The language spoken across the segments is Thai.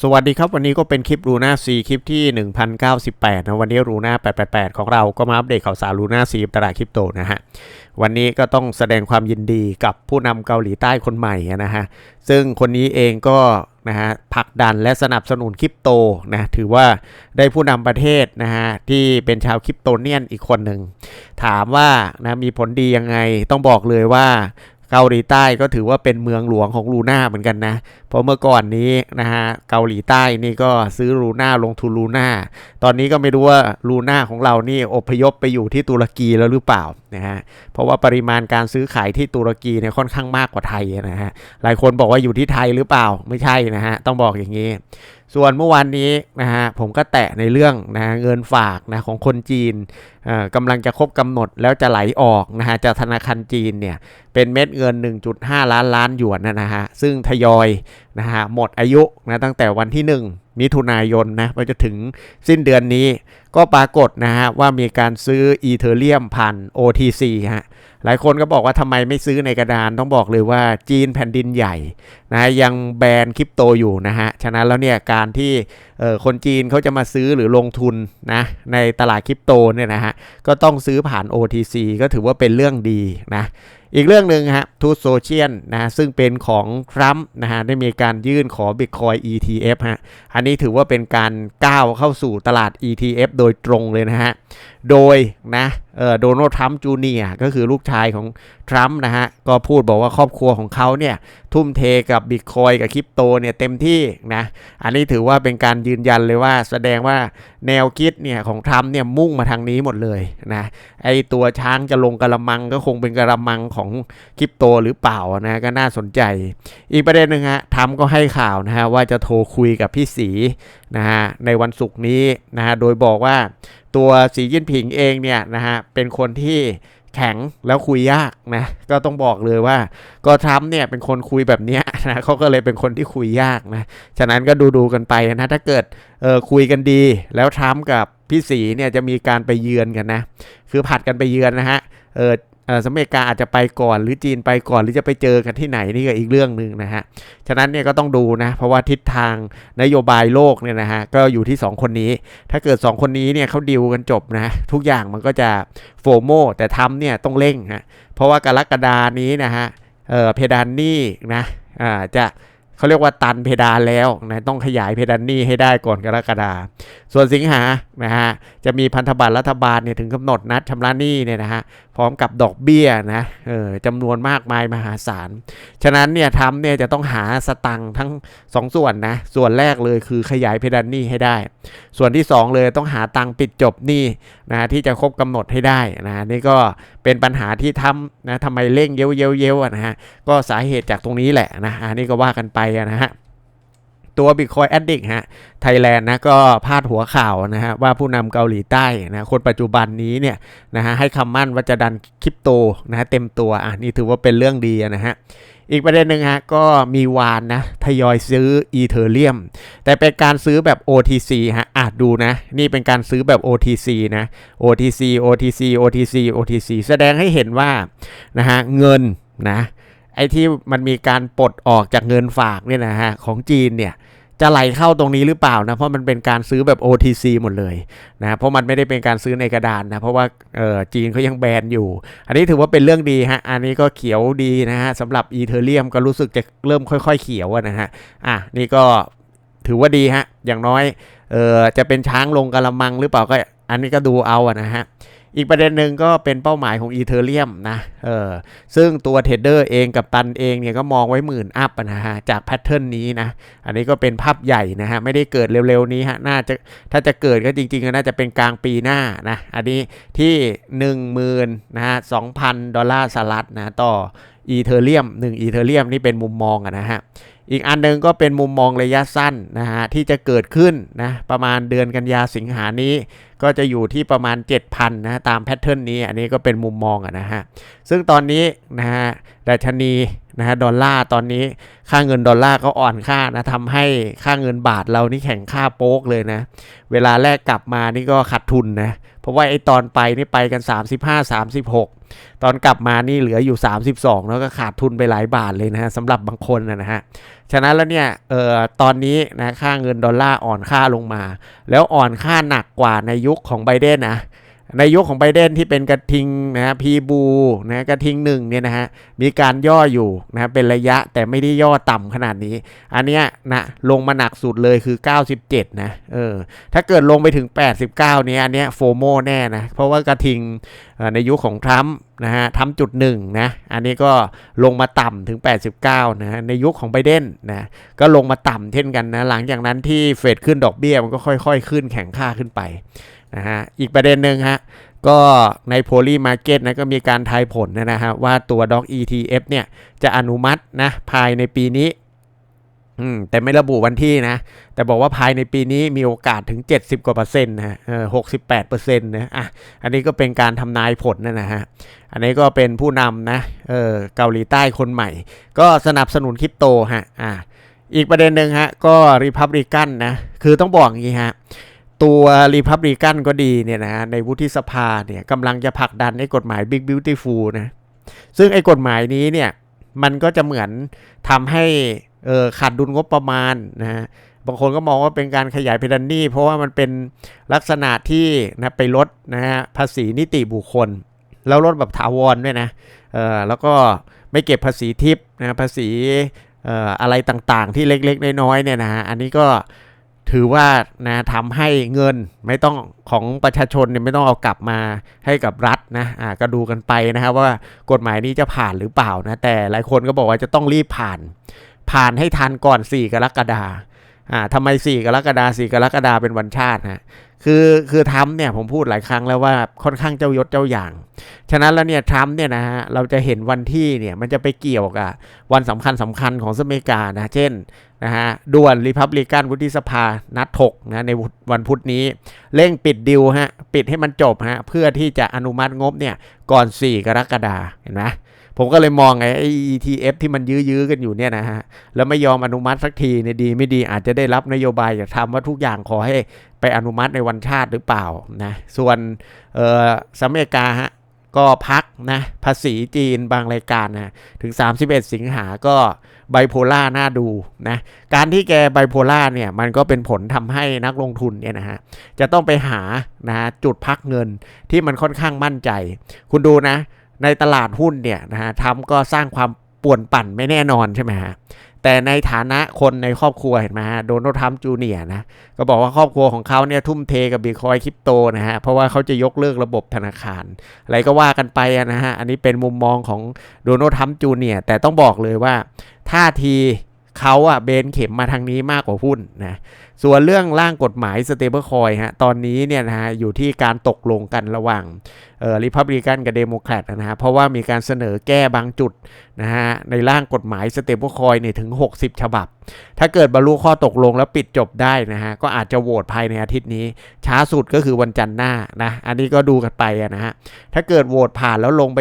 สวัสดีครับ วันนี้ก็เป็นคลิปรูน่าซีคลิปที่ 1098 นะวันนี้รูน่า888 ของเราก็มาอัปเดตข่าวสารรูน่าซีตลาดคริปโตนะฮะวันนี้ก็ต้องแสดงความยินดีกับผู้นำเกาหลีใต้คนใหม่นะฮะซึ่งคนนี้เองก็นะฮะผลักดันและสนับสนุนคริปโตนะถือว่าได้ผู้นำประเทศนะฮะที่เป็นชาวคริปโตเนียนอีกคนหนึ่งถามว่านะมีผลดียังไงต้องบอกเลยว่า เกาหลีใต้ก็ถือว่าเป็นเมืองหลวงของลูน่าเหมือนกันนะ เพราะเมื่อก่อนนี้นะฮะเกาหลีใต้นี่ก็ซื้อลูน่าลงทุนลูน่า ตอนนี้ก็ไม่รู้ว่าลูน่าของเรานี่อพยพไปอยู่ที่ตุรกีแล้วหรือเปล่านะฮะ เพราะว่าปริมาณการซื้อขายที่ตุรกีเนี่ยค่อนข้างมากกว่าไทยนะฮะ หลายคนบอกว่าอยู่ที่ไทยหรือเปล่า ไม่ใช่นะฮะ ต้องบอกอย่างนี้ ส่วนเมื่อวานนี้นะฮะผมก็แตะในเรื่องนะเงินฝากนะของคนจีนกำลังจะครบกำหนดแล้วจะไหลออกนะฮะจากธนาคารจีนเนี่ยเป็นเม็ดเงิน 1.5 ล้านล้านหยวนนะฮะซึ่งทยอยนะฮะหมดอายุนะตั้งแต่วันที่ 1 มิถุนายนนะไปจนถึงสิ้นเดือนนี้ ก็ปรากฏนะฮะว่ามีการซื้ออีเทเรียมผ่าน OTC ฮะ หลายคนก็บอกว่าทำไมไม่ซื้อในกระดานต้องบอกเลยว่าจีนแผ่นดินใหญ่นะฮะยังแบนคริปโตอยู่นะฮะฉะนั้นแล้วเนี่ยการที่คนจีนเขาจะมาซื้อหรือลงทุนนะในตลาดคริปโตเนี่ยนะฮะก็ต้องซื้อผ่าน OTC ก็ถือว่าเป็นเรื่องดีนะอีกเรื่องหนึ่งฮะทูตโซเชียลนะซึ่งเป็นของทรัมป์นะฮะได้มีการยื่นขอ Bitcoin ETF ฮะอันนี้ถือว่าเป็นการก้าวเข้าสู่ตลาด ETF โดยตรงเลยนะฮะ โดยนะโดนัลด์ทรัมป์จูเนียก็คือลูกชายของทรัมป์นะฮะ ก็พูดบอกว่าครอบครัวของเขาเนี่ย ทุ่มเทกับบิตคอยกับคริปโตเนี่ยเต็มที่นะ อันนี้ถือว่าเป็นการยืนยันเลยว่าแสดงว่าแนวคิดเนี่ยของทรัมป์เนี่ยมุ่งมาทางนี้หมดเลยนะไอตัวช้างจะลงกระมังก็คงเป็นกระมังของคริปโตหรือเปล่านะก็น่าสนใจ อีกประเด็นหนึ่งฮะทรัมป์ก็ให้ข่าวนะฮะว่าจะโทรคุยกับพี่สีนะฮะในวันศุกร์นี้นะฮะโดยบอกว่า ตัวสีจิ้นผิงเองเนี่ยนะฮะเป็นคนที่แข็งแล้วคุยยากนะก็ต้องบอกเลยว่า ก็ทรัมป์เนี่ยเป็นคนคุยแบบนี้นะเขาก็เลยเป็นคนที่คุยยากนะฉะนั้นก็ดูดูๆกันไปนะถ้าเกิดเออคุยกันดี แล้วทรัมป์กับพี่สีเนี่ยจะมีการไปเยือนกันนะ คือผัดกันไปเยือนนะฮะเออ สหรัฐอเมริกาอาจจะไปก่อนหรือจีนไปก่อนหรือจะไปเจอกันที่ไหนนี่ก็อีกเรื่องหนึ่งนะฮะ ฉะนั้นเนี่ยก็ต้องดูนะ เพราะว่าทิศทางนโยบายโลกเนี่ยนะฮะก็อยู่ที่ 2 คนนี้ ถ้าเกิด 2 คนนี้เนี่ยเขาดิวกันจบนะ ทุกอย่างมันก็จะโฟโมแต่ทำเนี่ยต้องเร่งฮะเพราะว่ากรกฎานี้นะฮะเออเพดานนี่นะอ่าจะ เขาเรียกว่าตันเพดานแล้วนะต้องขยายเพดานนี้ให้ได้ก่อนกรกฎาส่วนสิงหานะฮะจะมีพันธบัตรรัฐบาลเนี่ยถึงกำหนดนัดชำระหนี้เนี่ยนะฮะพร้อมกับดอกเบี้ยนะเออจำนวนมากมายมหาศาล ฉะนั้นเนี่ยทำเนี่ยจะต้องหาสตังทั้ง 2ส่วนนะส่วนแรกเลยคือขยายเพดานหนี้ให้ได้ ส่วนที่ 2 เลยต้องหาตังปิดจบหนี้นะที่จะครบกำหนดให้ได้นะนี่ก็เป็นปัญหาที่ทำนะทำไมเร่งเย้ยวเย้ยวเย้ยวอะนะฮะก็สาเหตุจากตรงนี้แหละนะอันนี้ก็ว่ากันไปนะฮะตัว Bitcoin Addict ฮะไทยแลนด์นะก็พาดหัวข่าวนะฮะว่าผู้นำเกาหลีใต้นะคนปัจจุบันนี้เนี่ยนะฮะให้คำมั่นว่าจะดันคริปโตนะฮะเต็มตัวอะนี่ถือว่าเป็นเรื่องดีนะฮะอีกประเด็นหนึ่งฮะก็มีวานนะทยอยซื้ออีเทเรียมแต่เป็นการซื้อแบบ OTC ฮะอาจดูนะ นี่เป็นการซื้อแบบ OTC นะ OTC OTC OTC OTC แสดงให้เห็นว่านะฮะเงินนะ ที่มันมีการปลดออกจากเงินฝากเนี่ยนะฮะของจีนเนี่ยจะไหลเข้าตรงนี้หรือเปล่านะเพราะมันเป็นการซื้อแบบ OTC หมดเลยนะเพราะมันไม่ได้เป็นการซื้อในกระดานนะเพราะว่าเออจีนเขายังแบนอยู่ อันนี้ถือว่าเป็นเรื่องดีฮะอันนี้ก็เขียวดีนะฮะสำหรับอีเทเรียมก็รู้สึกจะเริ่มค่อย ๆ เขียวนะฮะอะนี่ก็ถือว่าดีฮะอย่างน้อยเออจะเป็นช้างลงกระมังหรือเปล่าก็อันนี้ก็ดูเอาอะนะฮะ อีกประเด็นหนึ่งก็เป็นเป้าหมายของอีเทเรียมนะเออซึ่งตัวเทรดเดอร์เองกับตันเองเนี่ยก็มองไว้หมื่นอัพนะฮะจากแพทเทิร์นนี้นะ อันนี้ก็เป็นภาพใหญ่นะฮะ ไม่ได้เกิดเร็วๆนี้ฮะน่าจะถ้าจะเกิดก็จริงๆก็น่าจะเป็นกลางปีหน้านะ อันนี้ที่ 1 0,000นะฮะ2,000 ดอลลาร์สหรัฐนะต่ออีเทเรียม1อีเทเรียมนี่เป็นมุมมองอะนะฮะ อีกอันหนึงก็เป็นมุมมองระยะสั้นนะฮะที่จะเกิดขึ้นนะประมาณเดือนกันยาสิงหานี้ ก็จะอยู่ที่ประมาณ 7,000นะตามแพทเทิร์นนี้อันนี้ก็เป็นมุมมองอะนะฮะซึ่งตอนนี้นะฮะดัชนี นะฮะดอลลาร์ตอนนี้ค่าเงินดอลลาร์ก็อ่อนค่านะทำให้ค่าเงินบาทเรานี่แข่งค่าโป๊กเลยนะ เวลาแรกกลับมานี่ก็ขาดทุนนะ เพราะว่าไอ้ตอนไปนี่ไปกัน 35 36 ตอนกลับมานี่เหลืออยู่ 32 แล้วก็ขาดทุนไปหลายบาทเลยนะฮะสำหรับบางคนนะนะฮะฉะนั้นแล้วเนี่ยเอ่อตอนนี้นะค่าเงินดอลลาร์อ่อนค่าลงมา แล้วอ่อนค่าหนักกว่าในยุคของไบเดนนะ ในยุคของไบเดนที่เป็นกระทิงนะฮะพีบูนะกระทิงหนึ่งเนี่ยนะฮะมีการย่ออยู่นะเป็นระยะแต่ไม่ได้ย่อต่ำขนาดนี้ อันเนี้ยนะลงมาหนักสุดเลยคือ 97 นะเออถ้าเกิดลงไปถึง 89 เนี้ยอันเนี้ยโฟโมแน่นะ เพราะว่ากระทิงในยุคของทรัมป์นะฮะทำจุดหนึ่งนะอันนี้ก็ลงมาต่ำถึง 89 นะฮะในยุคของไบเดนนะก็ลงมาต่ำเช่นกันนะหลังจากนั้นที่เฟดขึ้นดอกเบี้ยมันก็ค่อย ๆ ขึ้นแข่งค่าขึ้นไป นะฮะอีกประเด็นหนึ่งฮะก็ในโพลีมาร์เก็ตนะก็มีการทายผลนะฮะว่าตัวดอก ETF เนี่ยจะอนุมัตินะภายในปีนี้อืมแต่ไม่ระบุวันที่นะ แต่บอกว่าภายในปีนี้มีโอกาสถึง 70 กว่าเปอร์เซ็นต์นะฮะเออ68เปอร์เซ็นต์นะอะอันนี้ก็เป็นการทำนายผลนะนะฮะ อันนี้ก็เป็นผู้นำนะเออเกาหลีใต้คนใหม่ ก็สนับสนุนคริปโตฮะอะอีกประเด็นหนึ่งฮะ ก็ริพับลิกันนะ คือต้องบอกอย่างนี้ฮะ ตัวรีพับลิกันก็ดีเนี่ยนะฮะในวุฒิสภาเนี่ยกำลังจะผลักดันไอ้กฎหมาย Big Beautiful นะซึ่งไอ้กฎหมายนี้เนี่ยมันก็จะเหมือนทำให้เออขาดดุลงบประมาณนะฮะบางคนก็มองว่าเป็นการขยายเพดานหนี้ เพราะว่ามันเป็นลักษณะที่นะไปลดนะฮะภาษีนิติบุคคล แล้วลดแบบถาวรด้วยนะเออแล้วก็ไม่เก็บภาษีทิปนะภาษีเอ่ออะไรต่างๆ ที่เล็กๆ น้อยๆเนี่ยนะฮะอันนี้ก็ ถือว่านะทำให้เงินไม่ต้องของประชาชนเนี่ยไม่ต้องเอากลับมาให้กับรัฐนะอ่าก็ดูกันไปนะครับว่ากฎหมายนี้จะผ่านหรือเปล่านะแต่หลายคนก็บอกว่าจะต้องรีบผ่าน ผ่านให้ทันก่อน 4 กรกฎาอ่าทำไม 4 กรกฎา4กรกฎาเป็นวันชาติฮะ คือคือทรัมป์เนี่ยผมพูดหลายครั้งแล้วว่าค่อนข้างเจ้ายศเจ้าอย่าง ฉะนั้นแล้วเนี่ยทรัมป์เนี่ยนะฮะเราจะเห็นวันที่เนี่ยมันจะไปเกี่ยวกับวันสำคัญสำคัญของสหรัฐอเมริกานะเช่นนะฮะด่วนริพับลิกันวุฒิสภานัดถกนะในวันพุธนี้เร่งปิดดิวฮะปิดให้มันจบฮะเพื่อที่จะอนุมัติงบเนี่ยก่อน 4 กรกฎาเห็นไหม ผมก็เลยมองไงไอ้ ETF ที่มันยื้อๆกันอยู่เนี่ยนะฮะ แล้วไม่ยอมอนุมัติสักทีเนี่ยดีไม่ดีอาจจะได้รับนโยบายอยากทำว่าทุกอย่างขอให้ไปอนุมัติในวันชาติหรือเปล่านะ ส่วนเออสหรัฐอเมริกาฮะก็พักนะภาษีจีนบางรายการนะถึง 31 สิงหาก็ไบโพล่าน่าดูนะการที่แกไบโพล่าเนี่ยมันก็เป็นผลทำให้นักลงทุนเนี่ยนะฮะจะต้องไปหานะจุดพักเงินที่มันค่อนข้างมั่นใจ คุณดูนะ ในตลาดหุ้นเนี่ยนะฮะทำก็สร้างความป่วนปั่นไม่แน่นอนใช่ไหมฮะแต่ในฐานะคนในครอบครัวเห็นไหมฮะโดนัลด์ทรัมป์จูเนียนะก็บอกว่าครอบครัวของเขาเนี่ยทุ่มเทกับบีคอยคริปโตนะฮะเพราะว่าเขาจะยกเลิกระบบธนาคาร อะไรก็ว่ากันไปนะฮะอันนี้เป็นมุมมองของโดนัลด์ทรัมป์จูเนียแต่ต้องบอกเลยว่าท่าที เขาอะเบนเข็มมาทางนี้มากกว่าหุ้นนะส่วนเรื่องร่างกฎหมาย stable coin ฮะตอนนี้เนี่ยนะฮะอยู่ที่การตกลงกันระหว่างเอ่อริพับลิกันกับเดโมแครตนะฮะเพราะว่ามีการเสนอแก้บางจุดนะฮะในร่างกฎหมาย stable coin เนี่ยถึง 60 ฉบับ ถ้าเกิดบรรลุข้อตกลงแล้วปิดจบได้นะฮะก็อาจจะโหวตภายในอาทิตย์นี้ ช้าสุดก็คือวันจันทร์หน้านะอันนี้ก็ดูกันไปนะฮะถ้าเกิดโหวตผ่านแล้วลงไป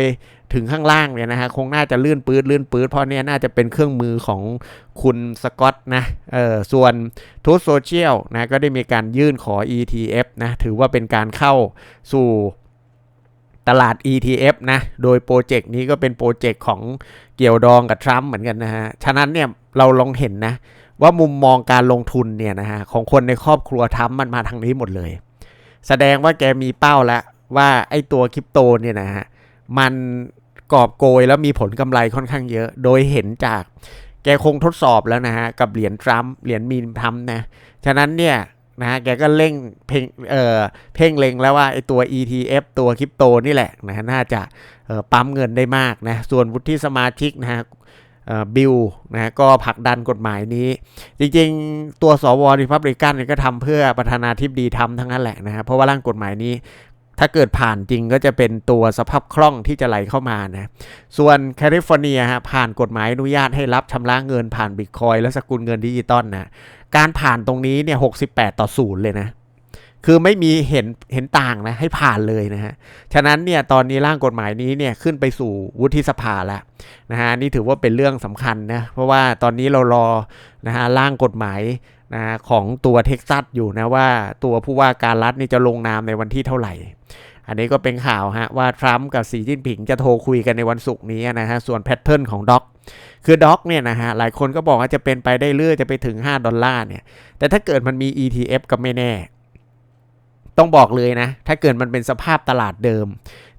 ถึงข้างล่างเนี่ยนะฮะคงน่าจะลื่นปืดลื่นปืดเพราะเนี่ยน่าจะเป็นเครื่องมือของคุณสกอตนะเออส่วนทูตโซเชียลนะก็ได้มีการยื่นขอ ETF นะถือว่าเป็นการเข้าสู่ตลาด ETF นะ โดยโปรเจกต์นี้ก็เป็นโปรเจกต์ของเกี่ยวดองกับทรัมป์เหมือนกันนะฮะ ฉะนั้นเนี่ยเราลองเห็นนะ ว่ามุมมองการลงทุนเนี่ยนะฮะของคนในครอบครัวทรัมป์มันมาทางนี้หมดเลย แสดงว่าแกมีเป้าแล้วว่าไอ้ตัวคริปโตเนี่ยนะฮะมัน กอบโกยแล้วมีผลกำไรค่อนข้างเยอะ โดยเห็นจากแกคงทดสอบแล้วนะฮะ กับเหรียญทรัมป์เหรียญมีนทรัมป์นะ ฉะนั้นเนี่ยนะฮะแกก็เร่งเพ่งเอ่อเพ่งเล็งแล้วว่าไอตัว ETF ตัวคริปโตนี่แหละนะฮะน่าจะเอ่อปั๊มเงินได้มากนะส่วนวุฒิสมาชิกนะฮะบิลนะฮะก็ผลักดันกฎหมายนี้ จริงๆ ตัวสวริพับลิกันเนี่ยก็ทำเพื่อประธานาธิบดีทำทั้งนั้นแหละนะฮะเพราะว่าร่างกฎหมายนี้ ถ้าเกิดผ่านจริงก็จะเป็นตัวสภาพคล่องที่จะไหลเข้ามานะ ส่วนแคลิฟอร์เนียฮะผ่านกฎหมายอนุญาตให้รับชำระเงินผ่านบิตคอยและสกุลเงินดิจิตอลนะ การผ่านตรงนี้เนี่ย68ต่อ0เลยนะคือไม่มีเห็นเห็นต่างนะให้ผ่านเลยนะฮะ ฉะนั้นเนี่ยตอนนี้ร่างกฎหมายนี้เนี่ยขึ้นไปสู่วุฒิสภาแล้วนะฮะนี่ถือว่าเป็นเรื่องสำคัญนะเพราะว่าตอนนี้เรารอนะฮะร่างกฎหมาย นะของตัวเท็กซัสอยู่นะว่าตัวผู้ว่าการรัฐนี่จะลงนามในวันที่เท่าไหร่ อันนี้ก็เป็นข่าวฮะว่าทรัมป์กับสีจิ้นผิงจะโทรคุยกันในวันศุกร์นี้นะฮะส่วนแพทเทิร์นของด็อกคือด็อกเนี่ยนะฮะหลายคนก็บอกว่าจะเป็นไปได้เรื่อยจะไปถึง 5 ดอลลาร์เนี่ยแต่ถ้าเกิดมันมี ETF ก็ไม่แน่ ต้องบอกเลยนะ ถ้าเกิดมันเป็นสภาพตลาดเดิม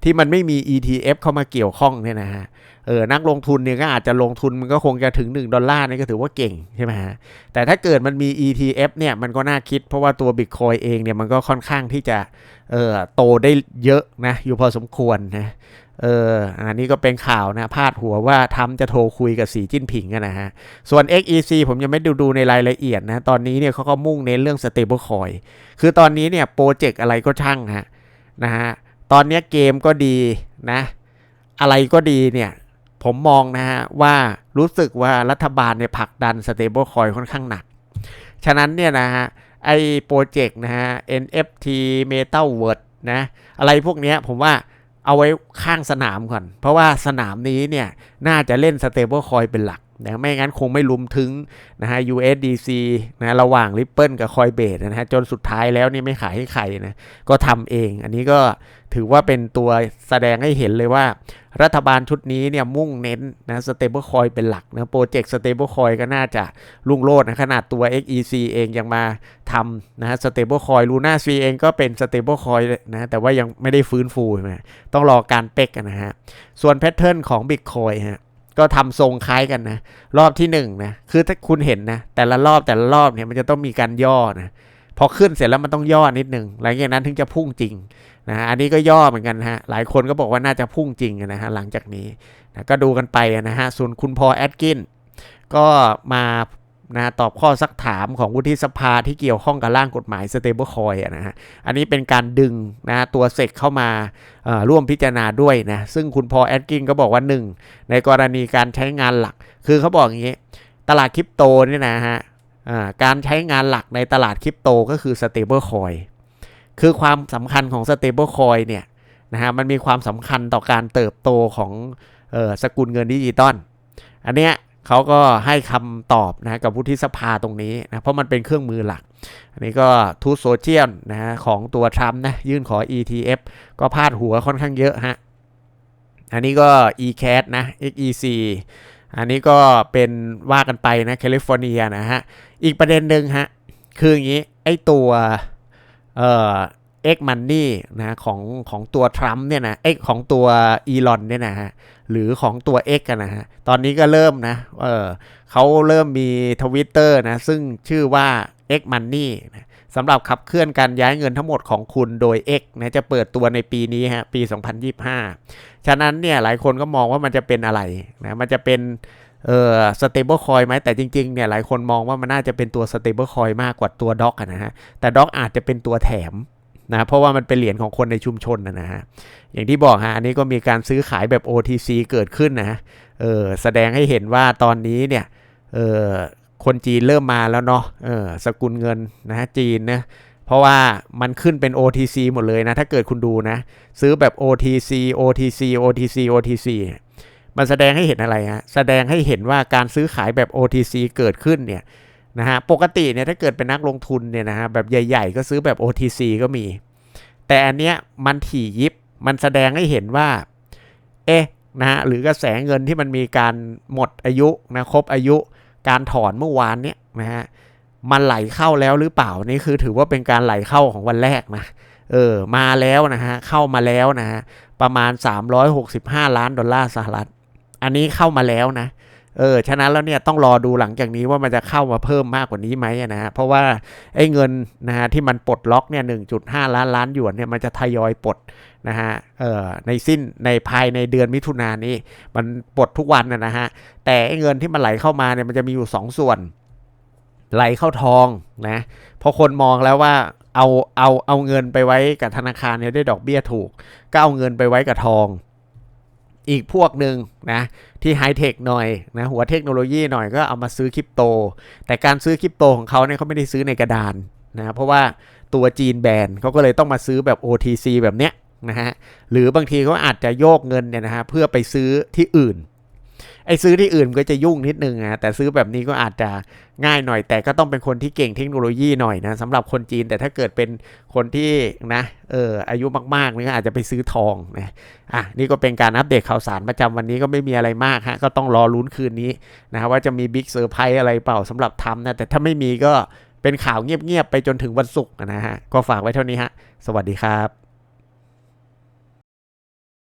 ที่มันไม่มี ETF เข้ามาเกี่ยวข้องเนี่ยนะฮะเออนักลงทุนเนี่ยก็อาจจะลงทุนมันก็คงจะถึง 1 ดอลลาร์นี่ก็ถือว่าเก่งใช่ไหมฮะแต่ถ้าเกิดมันมี ETF เนี่ยมันก็น่าคิดเพราะว่าตัว Bitcoin เองเนี่ยมันก็ค่อนข้างที่จะเออโตได้เยอะนะอยู่พอสมควรนะ เออ อันนี้ก็เป็นข่าวนะ พาดหัวว่าทำจะโทรคุยกับสีจิ้นผิงกันนะฮะ ส่วน XEC ผมยังไม่ดูดูในรายละเอียดนะ ตอนนี้เนี่ยเขาก็มุ่งเน้นเรื่อง stable coin คือตอนนี้เนี่ยโปรเจกต์อะไรก็ช่างฮะนะฮะ ตอนนี้เกมก็ดีนะ อะไรก็ดีเนี่ย ผมมองนะฮะว่ารู้สึกว่ารัฐบาลเนี่ยผลักดัน stable coin ค่อนข้างหนัก ฉะนั้นเนี่ยนะฮะไอ้โปรเจกต์นะฮะ NFT Metaverse นะ อะไรพวกนี้ผมว่า เอาไว้ข้างสนามก่อน เพราะว่าสนามนี้เนี่ย น่าจะเล่นสเตเบิลคอยเป็นหลัก นะไม่งั้นคงไม่ลุมถึงนะฮะ USDC นะระหว่าง Ripple กับ Coinbase นะฮะจนสุดท้ายแล้วนี่ไม่ขายให้ใครนะก็ทำเอง อันนี้ก็ถือว่าเป็นตัวแสดงให้เห็นเลยว่า รัฐบาลชุดนี้เนี่ยมุ่งเน้นนะ stable coin เป็นหลักนะโปรเจกต์ stable coin ก็น่าจะรุ่งโรจน์นะขนาดตัว XEC เองยังมาทำนะฮะ stable coin Luna C เองก็เป็น stable coin นะแต่ว่ายังไม่ได้ฟื้นฟูใช่ไหมต้องรอการเป๊กนนะฮะส่วนแพทเทิร์นของ Bitcoin ฮะ ก็ทำทรงคล้ายกันนะรอบที่1นนะคือถ้าคุณเห็นนะแต่ละรอบแต่ละรอบเนี่ยมันจะต้องมีการย่อนะพอขึ้นเสร็จแล้วมันต้องย่อนิดนึงหลังจากนั้นถึงจะพุ่งจริงนะอันนี้ก็ย่อเหมือนกันฮะหลายคนก็บอกว่าน่าจะพุ่งจริงนะฮะหลังจากนี้นะก็ดูกันไปนะฮะส่วนคุณพอแอดกินก็มา นะตอบข้อซักถามของวุฒิสภาที่เกี่ยวข้องกับร่างกฎหมาย stable coin นะฮะอันนี้เป็นการดึงนะตัวเซกเข้ามาร่วมพิจารณาด้วยนะซึ่งคุณพอแอดกินก็บอกว่า 1 ในกรณีการใช้งานหลัก คือเขาบอกอย่างนี้ ตลาดคริปโตนี่นะฮะการใช้งานหลักในตลาดคริปโตก็คือ stable coin คือความสำคัญของ stable coin เนี่ยนะฮะมันมีความสำคัญต่อการเติบโตของออสกุลเงินดิจิตอลอันเนี้ย เขาก็ให้คำตอบนะกับวุฒิสภาตรงนี้นะเพราะมันเป็นเครื่องมือหลัก อันนี้ก็ทูตโซเชียลนะฮะของตัวทรัมป์นะยื่นขอ ETF ก็พาดหัวค่อนข้างเยอะฮะอันนี้ก็ ECAT นะ XEC อันนี้ก็เป็นว่ากันไปนะแคลิฟอร์เนียนะฮะ อีกประเด็นหนึ่งฮะ คืออย่างนี้ ไอตัวเอ่อ เอ็กมันนี่นะของของตัวทรัมป์เนี่ยนะเอ็กของตัวอีลอนเนี่ยนะฮะหรือของตัว X กันนะฮะตอนนี้ก็เริ่มนะเออเขาเริ่มมีทวิตเตอร์นะซึ่งชื่อว่า X Money นะสำหรับขับเคลื่อนการย้ายเงินทั้งหมดของคุณโดย X นะจะเปิดตัวในปีนี้ฮะปี 2025 ฉะนั้นเนี่ยหลายคนก็มองว่ามันจะเป็นอะไรนะมันจะเป็นเออ stable coin ไหมแต่จริงๆเนี่ยหลายคนมองว่ามันน่าจะเป็นตัว stable coin มากกว่าตัวด็อกนะฮะแต่ด็อกอาจจะเป็นตัวแถม นะเพราะว่ามันเป็นเหรียญของคนในชุมชนนะฮะอย่างที่บอกฮะอันนี้ก็มีการซื้อขายแบบ OTC เกิดขึ้นนะเออแสดงให้เห็นว่าตอนนี้เนี่ยเออคนจีนเริ่มมาแล้วเนาะเออสกุลเงินนะฮะจีนนะเพราะว่ามันขึ้นเป็น OTC หมดเลยนะ ถ้าเกิดคุณดูนะ ซื้อแบบ OTC OTC OTC OTC มันแสดงให้เห็นอะไรฮะแสดงให้เห็นว่าการซื้อขายแบบ OTC เกิดขึ้นเนี่ย นะฮะปกติเนี่ยถ้าเกิดเป็นนักลงทุนเนี่ยนะฮะแบบใหญ่ ๆ ก็ซื้อแบบ OTC ก็มี แต่อันเนี้ยมันถี่ยิบมันแสดงให้เห็นว่า เอ๊ะนะฮะหรือกระแสเงินที่มันมีการหมดอายุนะครบอายุการถอนเมื่อวานเนี้ยนะฮะมันไหลเข้าแล้วหรือเปล่านี่คือถือว่าเป็นการไหลเข้าของวันแรกนะเออมาแล้วนะฮะเข้ามาแล้วนะฮะประมาณ 365 ล้านดอลลาร์สหรัฐ อันนี้เข้ามาแล้วนะ เออฉะนั้นแล้วเนี่ยต้องรอดูหลังจากนี้ว่ามันจะเข้ามาเพิ่มมากกว่านี้ไหมนะฮะเพราะว่าไอ้เงินนะฮะที่มันปลดล็อกเนี่ยหนึ่งจุดห้าล้านล้านหยวนเนี่ยมันจะทยอยปลดนะฮะเอ่อในสิ้นในภายในเดือนมิถุนายนนี้ มันปลดทุกวันนะฮะแต่ไอ้เงินที่มันไหลเข้ามาเนี่ยมันจะมีอยู่ 2 ส่วน ไหลเข้าทองนะเพราะคนมองแล้วว่าเอาเอาเอาเงินไปไว้กับธนาคารเนี่ยได้ดอกเบี้ยถูก ก็เอาเงินไปไว้กับทอง อีกพวกหนึ่งนะที่ไฮเทคหน่อยนะหัวเทคโนโลยีหน่อยก็เอามาซื้อคริปโต แต่การซื้อคริปโตของเขาเนี่ยเขาไม่ได้ซื้อในกระดานนะเพราะว่าตัวจีนแบนเขาก็เลยต้องมาซื้อแบบ OTC แบบเนี้ยนะฮะหรือบางทีเขาอาจจะโยกเงินเนี่ยนะฮะเพื่อไปซื้อที่อื่น ไอ้ซื้อที่อื่นก็จะยุ่งนิดนึงนะแต่ซื้อแบบนี้ก็อาจจะง่ายหน่อย แต่ก็ต้องเป็นคนที่เก่งเทคโนโลยีหน่อยนะสำหรับคนจีนแต่ถ้าเกิดเป็นคนที่นะเอออายุมากๆนี่ก็อาจจะไปซื้อทองนะอะนี่ก็เป็นการอัปเดตข่าวสารประจำวันนี้ก็ไม่มีอะไรมากฮะก็ต้องรอลุ้นคืนนี้นะว่าจะมีบิ๊กเซอร์ไพรส์อะไรเปล่าสำหรับทำนะแต่ถ้าไม่มีก็เป็นข่าวเงียบๆไปจนถึงวันศุกร์นะฮะก็ฝากไว้เท่านี้ฮะสวัสดีครับ